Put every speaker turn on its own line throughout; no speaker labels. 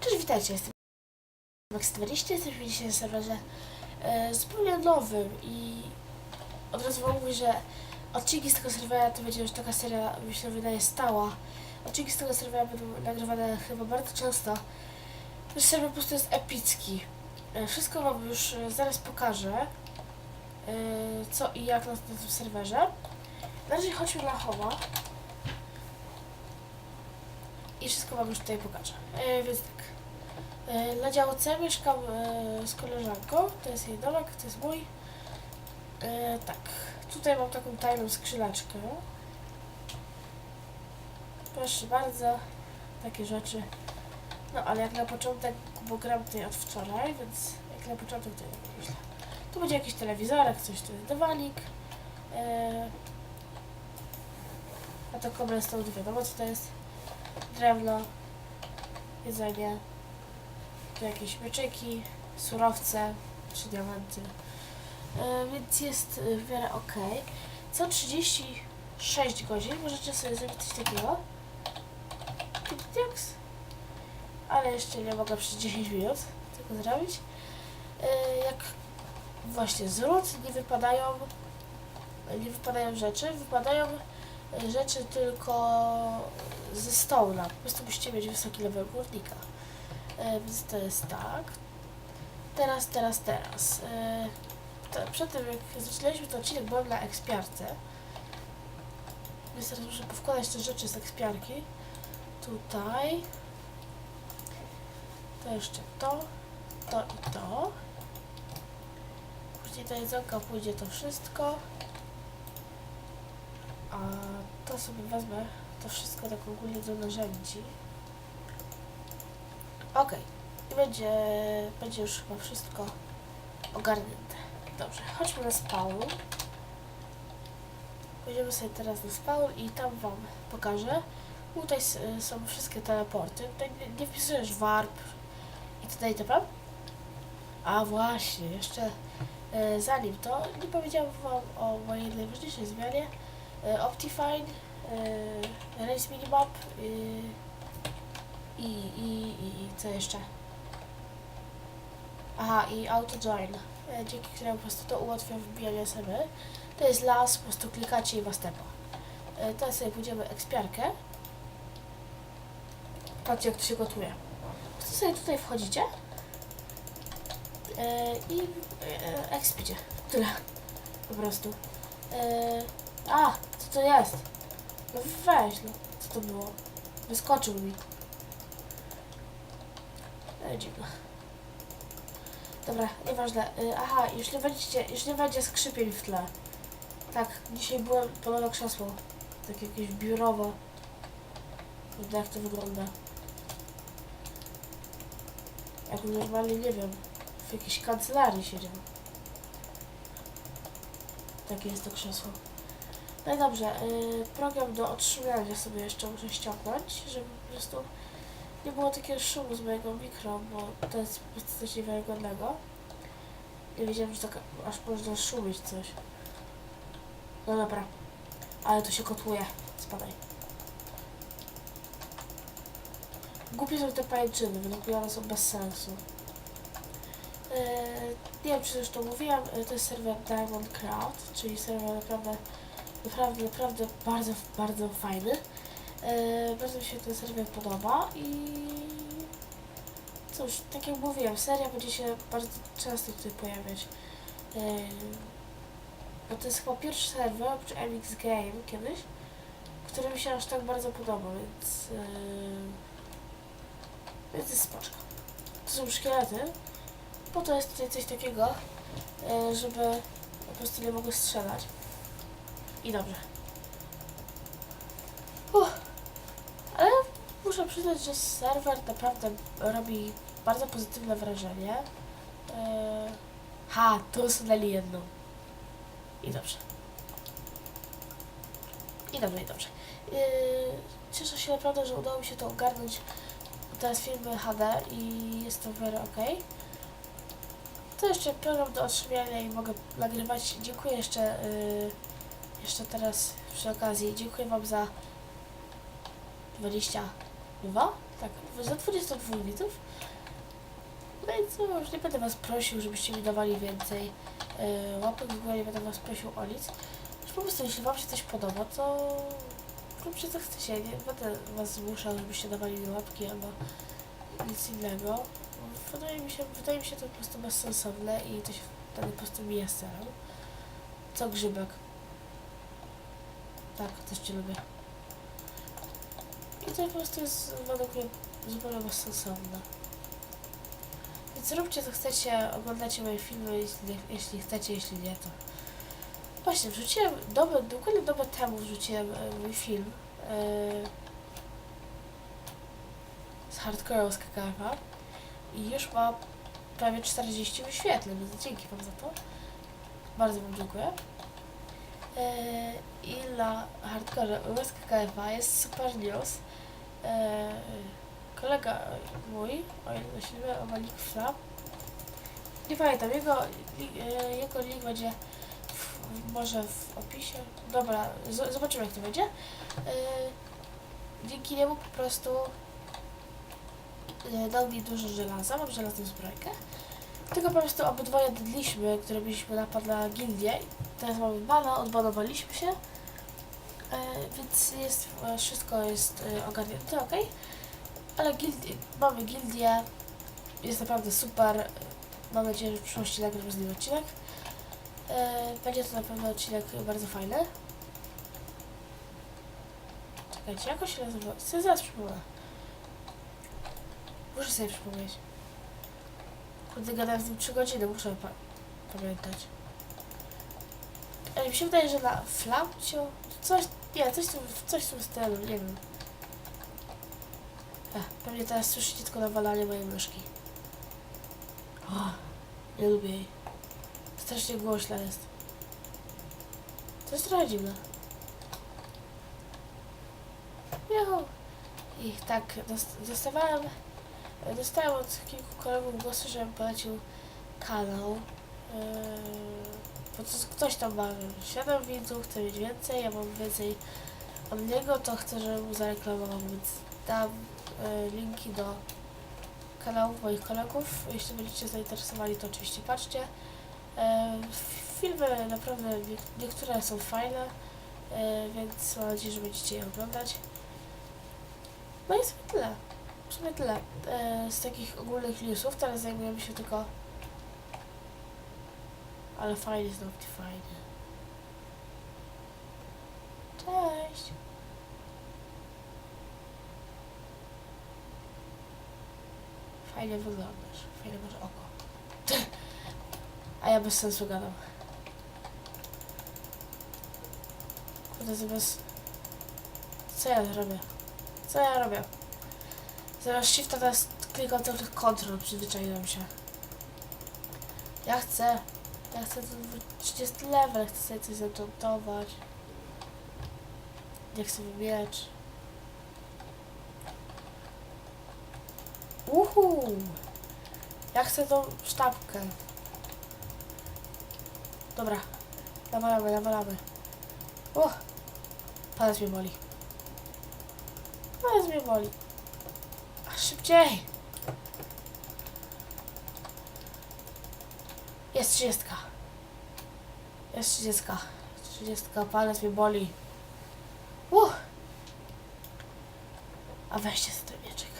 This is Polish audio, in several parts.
Cześć, witajcie, jestem Max20, jesteśmy dzisiaj na serwerze e, zupełnie nowym i od razu wam mówię, że odcinki z tego serwera to będzie już taka seria, myślę, wydaje stała. Odcinki z tego serwera będą nagrywane chyba bardzo często. Ten serwer po prostu jest epicki. E, wszystko wam już e, zaraz pokażę, e, co i jak na, na tym serwerze. Na razie chodźmy na Homa. I wszystko wam już tutaj pokażę. E, więc tak. E, na działce mieszkam e, z koleżanką. To jest jej domek, to jest mój. E, tak. Tutaj mam taką tajną skrzyneczkę. Proszę bardzo. Takie rzeczy. No ale jak na początek, bo gram tutaj od wczoraj, więc jak na początek to nie źle. Tu będzie jakiś telewizorek, coś tu jest dywanik. E, a to cobblestone, wiadomo co to jest drewno, jedzenie, jakieś mieczyki, surowce, czy diamenty. E, więc jest w miarę ok. Co 36 godzin możecie sobie zrobić coś takiego. Diaks. Ale jeszcze nie mogę przez 10 minut tego zrobić. E, jak właśnie z nie wypadają nie wypadają rzeczy, wypadają rzeczy tylko ze stołna. Po prostu musicie mieć wysoki level górnika. E, więc to jest tak. Teraz, teraz, teraz. E, przed tym jak zaczynaliśmy ten odcinek, byłem na ekspiarce. Więc teraz muszę powkładać te rzeczy z ekspiarki. Tutaj. To jeszcze to, to i to. Później do jedzonka pójdzie to wszystko. A to sobie wezmę to wszystko tak ogólnie do narzędzi. Okej. I będzie, będzie już chyba wszystko ogarnięte. Dobrze, chodźmy na spawn. Pójdziemy sobie teraz na spawn i tam wam pokażę. Tutaj są wszystkie teleporty. Tutaj nie, wpisujesz warp i tutaj itp. A właśnie, jeszcze e, zanim to, nie powiedziałam wam o mojej najważniejszej zmianie. E, Optifine, e, Race Minimap e, i, i, i, i co jeszcze? Aha, i Auto Join, e, dzięki któremu po prostu to ułatwia wbijanie sobie. To jest las, po prostu klikacie i was tepa. E, teraz sobie pójdziemy ekspiarkę. Patrzcie jak to się gotuje. Po prostu sobie tutaj wchodzicie e, i e, ekspicie. Tyle. Po prostu. E, a, co to jest? No weź, no. Co to było? Wyskoczył mi. E. Dobra, nieważne. Y, aha, już nie będziecie, już nie będzie skrzypień w tle. Tak, dzisiaj byłem podobno krzesło. Tak jakieś biurowo. Kurde, jak to wygląda. Jak normalnie, nie wiem, w jakiejś kancelarii siedział. Takie jest to krzesło. No dobrze, y, program do otrzymania sobie jeszcze muszę ściągnąć, żeby po prostu nie było takiego szumu z mojego mikro, bo to jest po prostu coś niewiarygodnego. Nie wiedziałem, że tak aż można szumić coś. No dobra, ale to się kotłuje. Spadaj. Głupie są te pajęczyny, według mnie one są bez sensu. Yy, nie wiem, czy już to mówiłam, yy, to jest serwer Diamond Craft, czyli serwer naprawdę, naprawdę, naprawdę bardzo, bardzo fajny. Yy, bardzo mi się ten serwer podoba i cóż, tak jak mówiłem, seria będzie się bardzo często tutaj pojawiać. Yy, bo to jest chyba pierwszy serwer, oprócz MX Game kiedyś, który mi się aż tak bardzo podoba, więc, yy, więc jest spoczko. To są szkielety, po to jest tutaj coś takiego, żeby po prostu nie mogły strzelać. I dobrze. Uff. Ale muszę przyznać, że serwer naprawdę robi bardzo pozytywne wrażenie. Yy, ha, tu usunęli jedną. I dobrze. I dobrze, i dobrze. Yy, cieszę się naprawdę, że udało mi się to ogarnąć teraz filmy HD i jest to w ok. To jeszcze program do otrzymania i mogę nagrywać. Dziękuję jeszcze, yy, jeszcze teraz przy okazji. Dziękuję Wam za 22 Tak, za 22 litrów. No i już nie będę was prosił, żebyście mi dawali więcej yy, łapek, w ogóle nie będę was prosił o nic. Już po prostu, jeśli wam się coś podoba, to róbcie co chcecie. Nie będę was zmuszał, żebyście dawali mi łapki albo nic innego. Wydaje mi się, wydaje mi się to po prostu bezsensowne i to się wtedy po prostu mija z celem. Co grzybek? Tak, też cię lubię. I to po prostu jest według mnie zupełnie bezsensowne. Więc róbcie co chcecie, oglądajcie moje filmy, jeśli, jeśli chcecie, jeśli nie to. Właśnie, wrzuciłem, dobę, dokładnie dobę temu wrzuciłem e, mój film e, z Hardcore'u z KKF i już ma prawie 40 wyświetleń, więc dzięki Wam za to. Bardzo Wam dziękuję. E, I dla Hardcore z KKF jest super news. E, kolega mój, o ile myślimy o Malik Fla, nie pamiętam, jego, e, jego link będzie w, może w opisie. Dobra, zobaczymy jak to będzie. Dzięki niemu po prostu dał mi dużo żelaza, mam żelazną zbrojkę. Tylko po prostu obydwoje dydliśmy, które mieliśmy napad na gildię. Teraz mamy bana, odbanowaliśmy się. E, więc jest, e, wszystko jest e, ogarnięte, ok? Ale gildi, mamy gildię, jest naprawdę super. Mam nadzieję, że w przyszłości nagram z nim odcinek. E, będzie to na pewno odcinek bardzo fajny. Czekajcie, jak on się nazywa? Sobie zaraz przypomnę. Muszę sobie przypomnieć. Kurde, gadałem z nim 3 godziny, muszę pa pamiętać. Ale mi się wydaje, że na flamciu coś, nie, coś, coś w tym stylu, nie wiem. Ech, pewnie teraz słyszycie tylko nawalanie mojej myszki. O, nie lubię jej. Strasznie głośna jest. To jest trochę dziwne. Juhu. I tak, dost- dostawałem, dostałem od kilku kolegów głosy, żebym polecił kanał. Yy, bo to ktoś tam ma 7 widzów, chce mieć więcej, ja mam więcej od niego, to chcę, żebym mu zareklamował, więc dam yy, linki do kanałów moich kolegów. Jeśli będziecie zainteresowani, to oczywiście patrzcie. E, filmy naprawdę nie- niektóre są fajne, e, więc mam nadzieję, że będziecie je oglądać. No i w sumie tyle. W sumie tyle. E, z takich ogólnych newsów teraz zajmujemy się tylko... Ale fajnie, znowu fajnie. Cześć! Fajnie wyglądasz. Fajne masz oko. A ja bez sensu gadam. Kurde, zamiast... Co ja robię? Co ja robię? Zamiast shifta teraz klikam czas control, przyzwyczaiłem się. Ja chcę... Ja chcę ten 30 level, chcę sobie coś zatontować. Nie chcę miecz. Uhu! Ja chcę tą sztabkę. Dobra. Nawalamy, nawalamy. O! Palec mnie boli. Palec mnie boli. A szybciej! Jest trzydziestka. Jest trzydziestka. Trzydziestka, palec mnie boli. Uh! A weźcie sobie ten mieczek.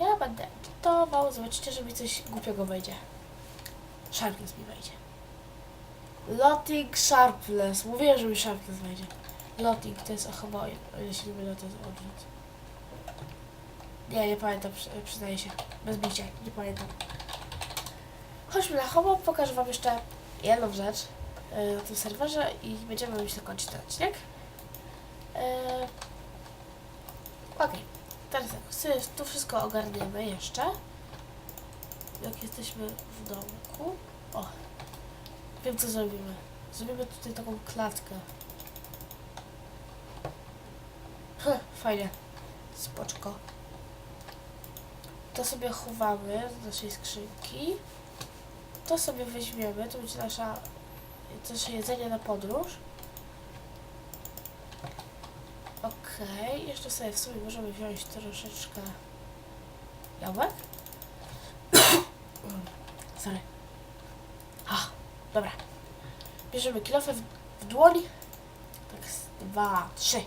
Ja będę edytował. Zobaczycie, że mi coś głupiego wejdzie. Sharpness mi wejdzie. Lotting Sharpness. Mówiłem, że mi Sharpness wejdzie. Lotting to jest chyba, o się nie mylę, to jest odwrót. Nie, nie pamiętam, przy, przyznaję się. Bez bicia, nie pamiętam. Chodźmy na homo, pokażę wam jeszcze jedną rzecz yy, na tym serwerze i będziemy myślę kończyć ten odcinek. Yy, Okej, teraz tak, sobie tu wszystko ogarniemy jeszcze. Jak jesteśmy w domku. O, wiem co zrobimy. Zrobimy tutaj taką klatkę. Heh, fajnie. Spoczko. To sobie chowamy z naszej skrzynki. To sobie weźmiemy, to będzie nasza nasze jedzenie na podróż. Ok. Okej, jeszcze sobie w sumie możemy wziąć troszeczkę jabłek. Sorry. A, dobra. Bierzemy kilofę w, w dłoń. Tak, dwa, trzy.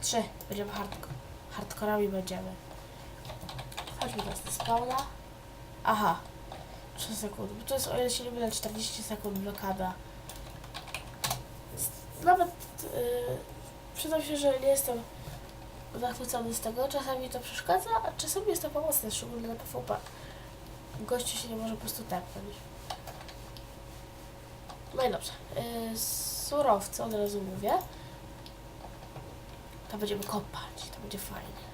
Trzy. Będziemy hardcore. Hardkorami będziemy. Chodźmy teraz do spawna. Aha. 3 sekundy. Bo to jest, o ile się nie mylę, 40 sekund blokada. Nawet yy, przyznam się, że nie jestem zachwycony z tego. Czasami to przeszkadza, a czasami jest to pomocne, szczególnie na PvP. Gościu się nie może po prostu tepnąć. No i dobrze. Yy, surowce od razu mówię. To będziemy kopać, to będzie fajnie.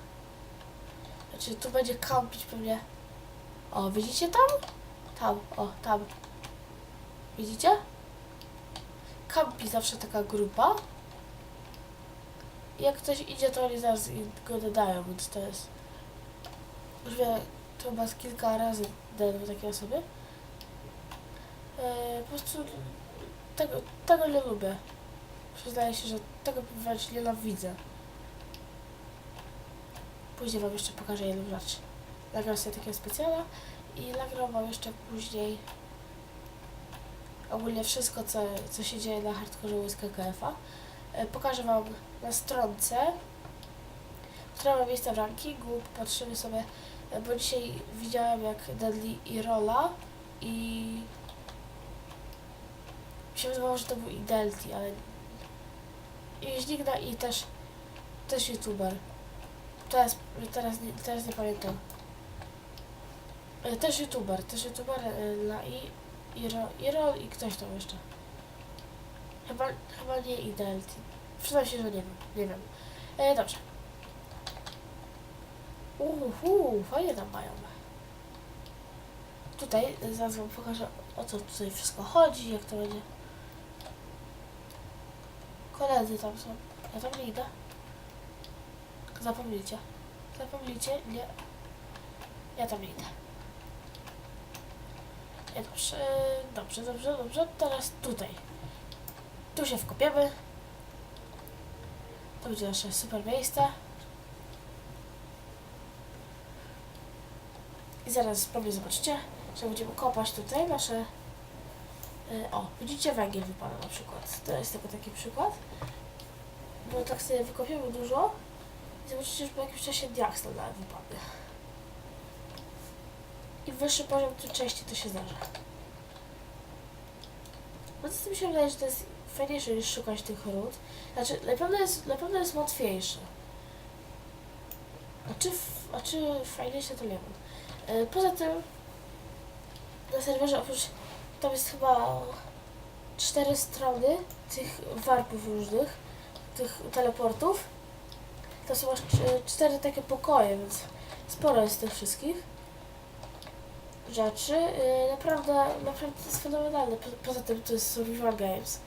Znaczy tu będzie kampić pewnie. O, widzicie tam? Tam, o, tam. Widzicie? Kampi zawsze taka grupa. Jak ktoś idzie, to oni zaraz go dodają, więc to jest... Już wiem, to chyba kilka razy dałem takie osoby. Eee, po prostu tego, tego nie lubię. Przyznaję się, że tego wręcz nienawidzę. Później wam jeszcze pokażę jedną rzecz. Nagram sobie takiego specjala i nagram wam jeszcze później ogólnie wszystko, co, co się dzieje na hardkorze z KKF-a. E, Pokażę wam na stronce, która ma miejsce w rankingu. Patrzymy sobie, e, bo dzisiaj widziałem jak Deadly i Rola i mi się wydawało, że to był i Delty, ale i Żnigna i też też youtuber. Teraz, teraz, teraz nie pamiętam. E, Też youtuber, też youtuber e, na i, i, ro, i ktoś tam jeszcze. Chyba, chyba nie i Delty. Przyznam się, że nie wiem, nie wiem. E, dobrze. Uhu, fajnie tam mają. Tutaj e, zaraz wam pokażę o co tutaj wszystko chodzi, jak to będzie. Koledzy tam są. Ja tam nie idę. Zapomnijcie. Zapomnijcie? Nie. Ja tam nie idę. Dobrze, dobrze, dobrze, dobrze. Teraz tutaj. Tu się wkopiemy. To będzie nasze super miejsce. I zaraz pewnie zobaczycie, że będziemy kopać tutaj nasze... y, O, widzicie węgiel wypada na przykład. To jest tylko taki przykład. Bo tak sobie wykopiemy dużo i zobaczycie, że po jakimś czasie diaks nam nawet wypadnie. I wyższy poziom, tym częściej to się zdarza. No co mi się wydaje, że to jest fajniejsze niż szukać tych ród. Znaczy, na pewno jest, na pewno jest łatwiejsze. A czy, a czy fajniejsze, to nie wiem. Poza tym, na serwerze oprócz, tam jest chyba cztery strony tych warpów różnych, tych teleportów. To są aż cz- cztery takie pokoje, więc sporo jest tych wszystkich rzeczy. Yy, naprawdę, naprawdę to jest fenomenalne. Po, poza tym to jest Survival Games.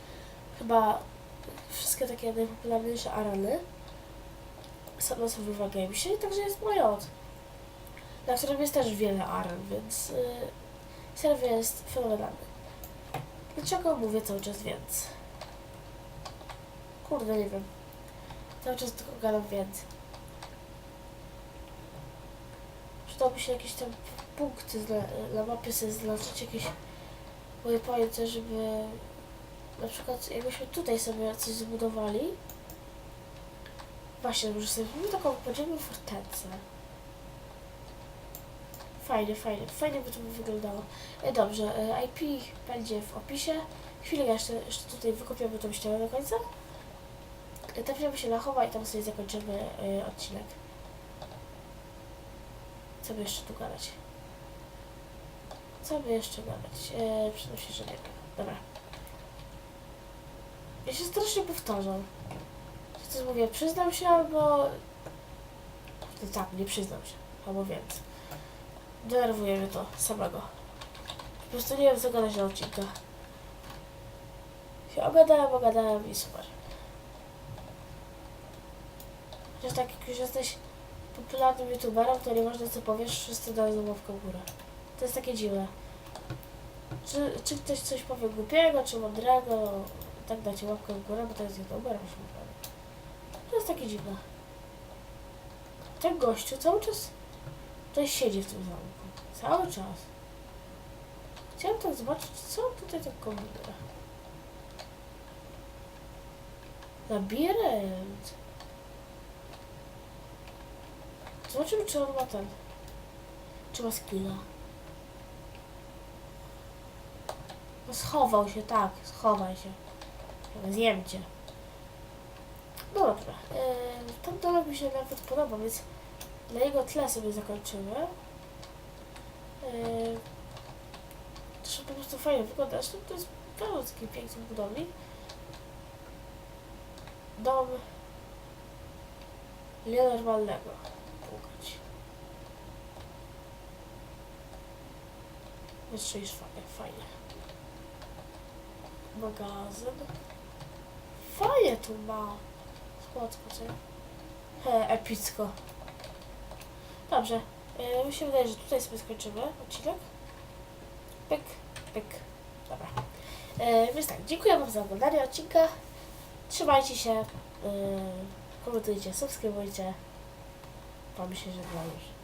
Chyba wszystkie takie najpopularniejsze areny są na Survival Gamesie, także jest Majot, na którym jest też wiele aren, więc yy, jest fenomenalny. Dlaczego mówię cały czas więc? Kurde, nie wiem. Cały czas tylko gadam więc. Przydałoby się jakieś tam punkty na, mapie sobie zaznaczyć, jakieś moje pojęcie, żeby na przykład jakbyśmy tutaj sobie coś zbudowali. Właśnie, może sobie taką podziemną fortecę. Fajnie, fajnie, fajnie by to wyglądało. E, dobrze, e, IP będzie w opisie. Chwilę jeszcze, jeszcze tutaj wykopiamy tą ścianę do końca. E, Tepniemy się na chowa i tam sobie zakończymy e, odcinek. Co by jeszcze tu gadać? Co by jeszcze gadać? Eee, przyznam się, że nie wiem. Dobra. Ja się strasznie powtarzam. Że coś mówię, przyznam się albo... No tak, nie przyznam się. Albo więc. Denerwuje mnie to samego. Po prostu nie wiem co gadać na odcinkach. Się ogadałem, ogadałem i super. Chociaż tak jak już jesteś popularnym youtuberem, to nieważne co powiesz, wszyscy dają łapkę w górę. To jest takie dziwne. Czy, czy ktoś coś powie głupiego, czy mądrego, tak dacie łapkę w górę, bo to jest youtuber, się naprawdę. To jest takie dziwne. Ten gościu cały czas tutaj siedzi w tym zamku. Cały czas. Chciałem tak zobaczyć, co tutaj tak kombinuje. Labirynt. Zobaczymy, czy on ma ten. Czy ma skilla. No schował się, tak, schowaj się. Zjem cię. No dobra. Yy, ten domek mi się nawet podoba, więc na jego tle sobie zakończymy. Yy, to po prostu fajnie wygląda. Zresztą to jest pełno takich pięknych budowli. Dom nienormalnego. Jeszcze niż fajnie, fajnie. Magazyn. Fajnie tu ma. Słodko, co? He, epicko. Dobrze. Yy, mi się wydaje, że tutaj sobie skończymy odcinek. Pyk, pyk. Dobra. Yy, więc tak, dziękuję Wam za oglądanie odcinka. Trzymajcie się. Yy, komentujcie, subskrybujcie. Wam się żegna już.